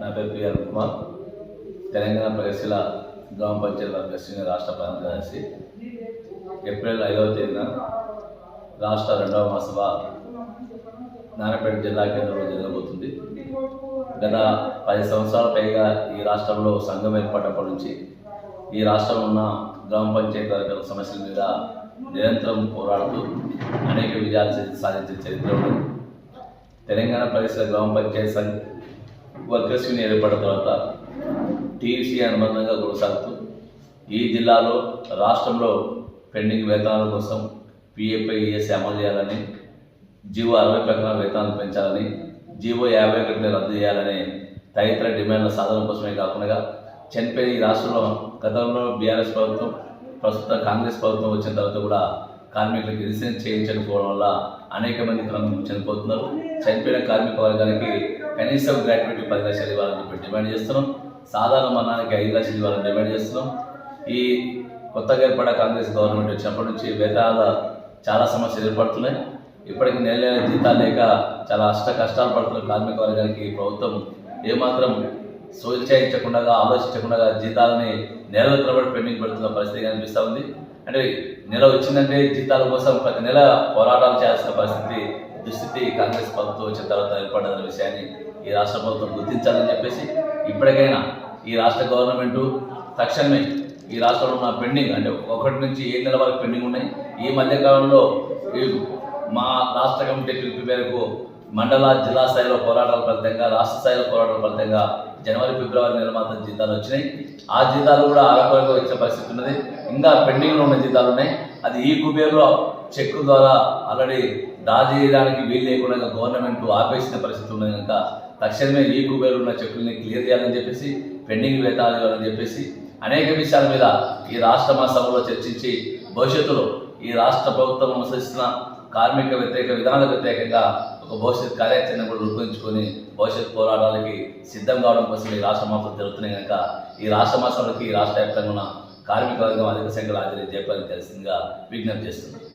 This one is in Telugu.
నా పేరు పిఆర్ కుమార్. తెలంగాణ ప్రగతిశీల గ్రామ పంచాయతీ వర్గ సీనియర్ రాష్ట్ర ప్రధాన కార్యదర్శి. ఏప్రిల్ ఐదవ తేదీన రాష్ట్ర రెండవ మహాసభ నారాయణపేట జిల్లా కేంద్రంలో జరగబోతుంది. గత పది సంవత్సరాల పైగా ఈ రాష్ట్రంలో సంఘం ఏర్పడినప్పటి నుంచి ఈ రాష్ట్రంలో ఉన్న గ్రామ పంచాయతీ వర్గాల సమస్యల మీద నిరంతరం పోరాడుతూ అనేక విజయాలు సాధించిన చరిత్ర తెలంగాణ ప్రదేశ గ్రామ పంచాయతీ సంఘ వర్కర్స్ యూనియన్ ఏర్పడిన తర్వాత టీవీసీ అనుబంధంగా కొనసాగుతూ ఈ జిల్లాలో రాష్ట్రంలో పెండింగ్ వేతనాల కోసం పిఎఫ్ఐఎస్ అమలు చేయాలని జీవో అరవై ప్రకారం వేతనాలు పెంచాలని జీవో యాభై ఒకటిని రద్దు చేయాలని తదితర డిమాండ్ల సాధన కోసమే కాకుండా చనిపోయిన ఈ రాష్ట్రంలో గతంలో బీఆర్ఎస్ ప్రభుత్వం ప్రస్తుత కాంగ్రెస్ ప్రభుత్వం వచ్చిన తర్వాత కూడా కార్మికులకు ఇన్సూరెన్స్ చేయించకపోవడం వల్ల అనేక మంది క్రమం చనిపోతున్నారు. చనిపోయిన కార్మిక వర్గానికి కనీసం గ్రాట్యుటీ పది లక్షలు ఇవ్వాలని చెప్పి డిమాండ్ చేస్తున్నాం. సాధారణ మరణానికి ఐదు లక్షలు ఇవ్వాలని డిమాండ్ చేస్తున్నాం. ఈ కొత్తగా ఏర్పడ్డ కాంగ్రెస్ గవర్నమెంట్ వచ్చినప్పటి నుంచి వేతనాల చాలా సమస్యలు ఏర్పడుతున్నాయి. ఇప్పటికి నెల నెల జీతాలు లేక చాలా అష్ట కష్టాలు పడుతున్న కార్మిక వర్గానికి ప్రభుత్వం ఏమాత్రం స్వేచ్ఛించకుండా ఆలోచించకుండా జీతాలని నెలల తరబడి పెండింగ్ పెడుతున్న పరిస్థితి కనిపిస్తూ ఉంది. అంటే నెల వచ్చిందంటే జీతాల కోసం ప్రతి నెల పోరాటాలు చేయాల్సిన పరిస్థితి దుస్థితి కాంగ్రెస్ ప్రభుత్వం వచ్చిన తర్వాత ఏర్పడదన్న విషయాన్ని ఈ రాష్ట్ర ప్రభుత్వం గుర్తించాలని చెప్పేసి ఇప్పటికైనా ఈ రాష్ట్ర గవర్నమెంటు తక్షణమే ఈ రాష్ట్రంలో ఉన్న పెండింగ్ అంటే ఒకటి నుంచి ఏ నెల వరకు పెండింగ్ ఉన్నాయి. ఈ మధ్యకాలంలో ఈ మా రాష్ట్ర కమిటీ పిలుపు మేరకు మండల జిల్లా స్థాయిలో పోరాటాల ఫలితంగా రాష్ట్ర స్థాయిలో పోరాటాల ఫలితంగా జనవరి ఫిబ్రవరి నెల మాత్రం జీతాలు వచ్చినాయి. ఆ జీతాలు కూడా ఆగపరగా వచ్చే పరిస్థితి ఉన్నది. ఇంకా పెండింగ్లో ఉన్న జీతాలు ఉన్నాయి. అది ఈ కుబేర్లో చెక్ ద్వారా ఆల్రెడీ డ్రా చేయడానికి వీలు లేకుండా గవర్నమెంట్ ఆపేసిన పరిస్థితి ఉన్నది కనుక తక్షణమే ఈ కుబేర్ ఉన్న చెక్కుల్ని క్లియర్ చేయాలని చెప్పేసి పెండింగ్ వేతాలు ఇవ్వాలని చెప్పేసి అనేక విషయాల మీద ఈ రాష్ట్ర మహాసభలో చర్చించి భవిష్యత్తులో ఈ రాష్ట్ర ప్రభుత్వం అనుసరిస్తున్న కార్మిక వ్యతిరేక విధానాలకు వ్యతిరేకంగా ఒక భవిష్యత్ కార్యాచరణ కూడా రూపొందించుకొని భవిష్యత్ పోరాటాలకి సిద్ధం కావడం కోసం ఈ రాష్ట్ర మాసం జరుగుతున్నాయి కనుక ఈ రాష్ట్ర మాసంలోకి ఈ రాష్ట్ర వ్యాప్తంగా ఉన్న కార్మిక వర్గం అధిక సంఖ్యలో హాజరు చేపాలని తెలిసిందిగా విజ్ఞప్తి చేస్తున్నాం